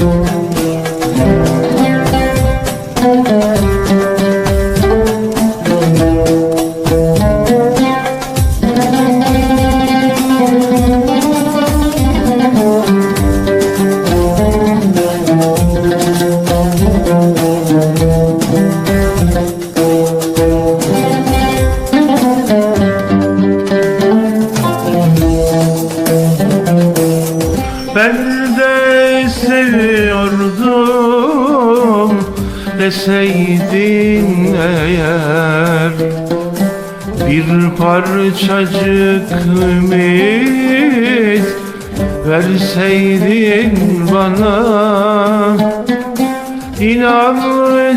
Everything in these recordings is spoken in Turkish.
Lord. Sevseydin eğer Bir parçacık ümit verseydin bana. İnan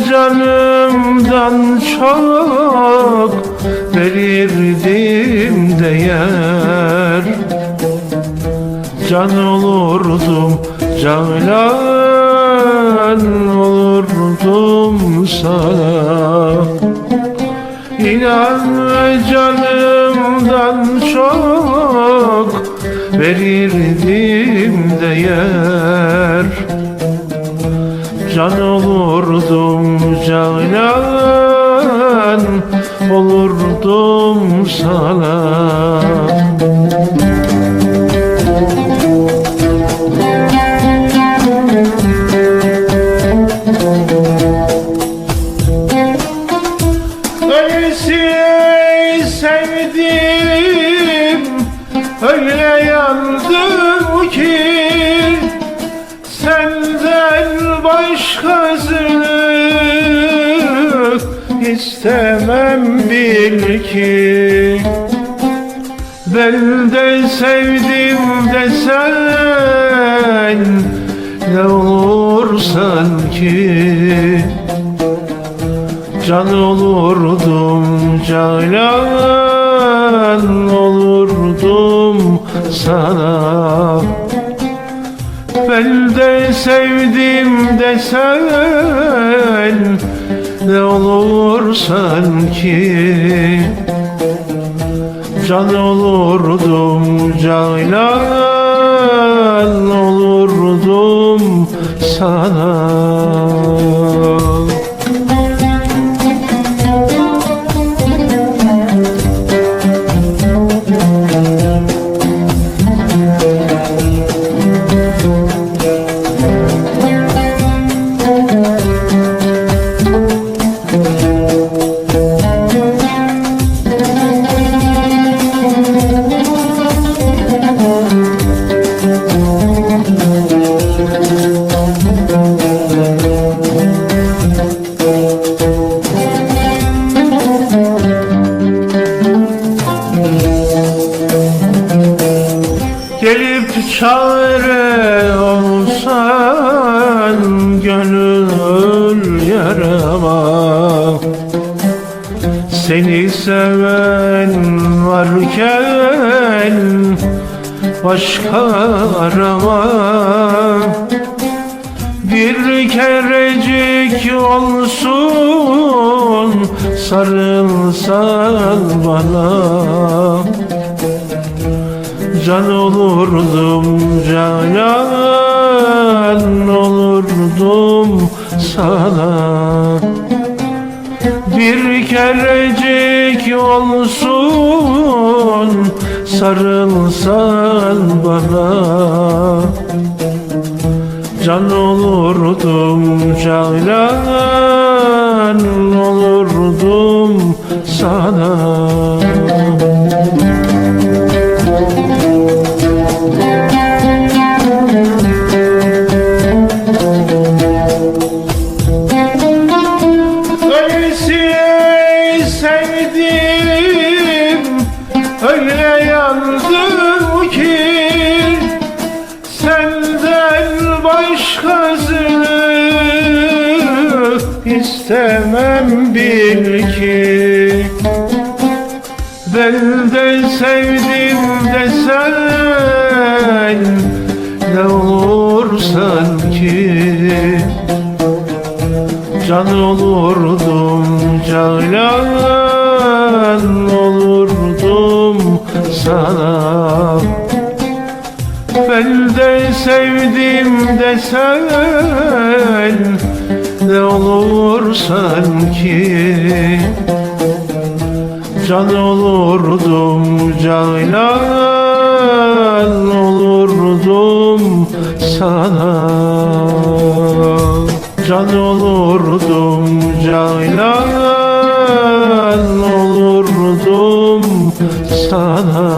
canımdan çok verirdim değer. Can olurdum, canan olurdum sana? İnan canımdan çok verirdim değer Can olurdum canan olurdum sana Öylesi sevdim Öyle yandım ki Senden başkasını istemem bil ki. Ben de sevdim desen Ne olur sanki Can olurdum canan olurdum sana. Ben de sevdim desen ne olur sanki Can olurdum canan olurdum sana Gelip çare olsan gönül yarama Seni seven varken başka arama. Bir kerecik olsun sarılsan bana Can olurdum canan olurdum sana. Bir kerecik olsun sarılsan bana. Can olurdum canan olurdum sana istemem bil ki. Ben de sevdim desen Ne olur sanki. Can olurdum canan olurdum sana. Ben de sevdim desen bende olur sanki Can olurdum caylan olurdum sana. Can olurdum caylan olurdum sana.